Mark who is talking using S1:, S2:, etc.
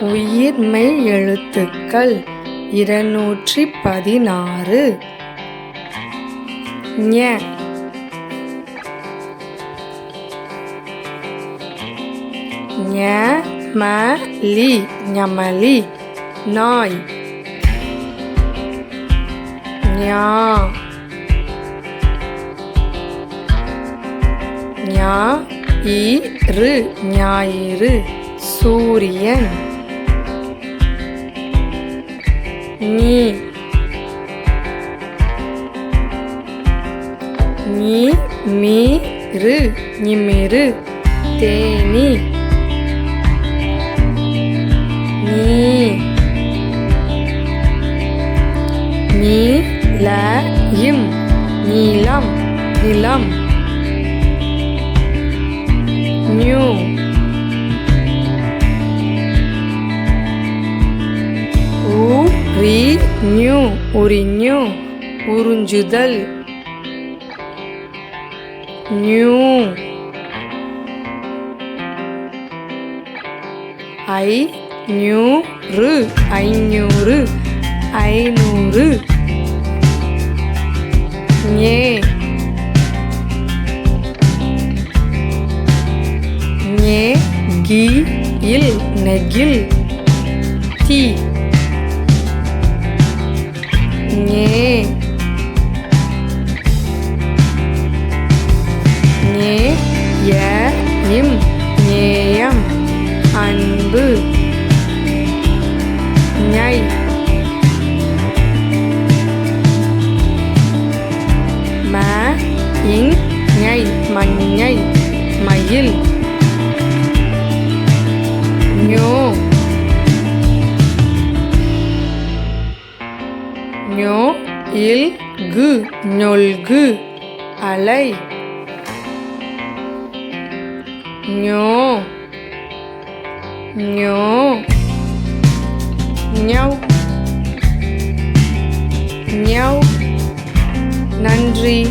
S1: உயிர்மெய் எழுத்துக்கள் இருநூற்றி பதினாறு. ஞ. ஞமலி நாய். ஞா. ஞா இரு ஞாயிறு சூரியன். நீ நீ மீரு நிமிரு தேனி. நீ நீலயும் நீலம் நிலம். நியூ. உரிஞு உரிஞு உறிஞ்சுதல் நியூ ஐ நியூறு ஐநூறு ஐநூறு ஏ ஞே கி இல் நெகில் தி இம் ஞேயம் அன்பு ஞை ம இங் ஞை மஞ்சை மயில் ஞோ ஞோ இல் கு ஞொல்கு அலை nhổ nhổ nhau nhau nandri.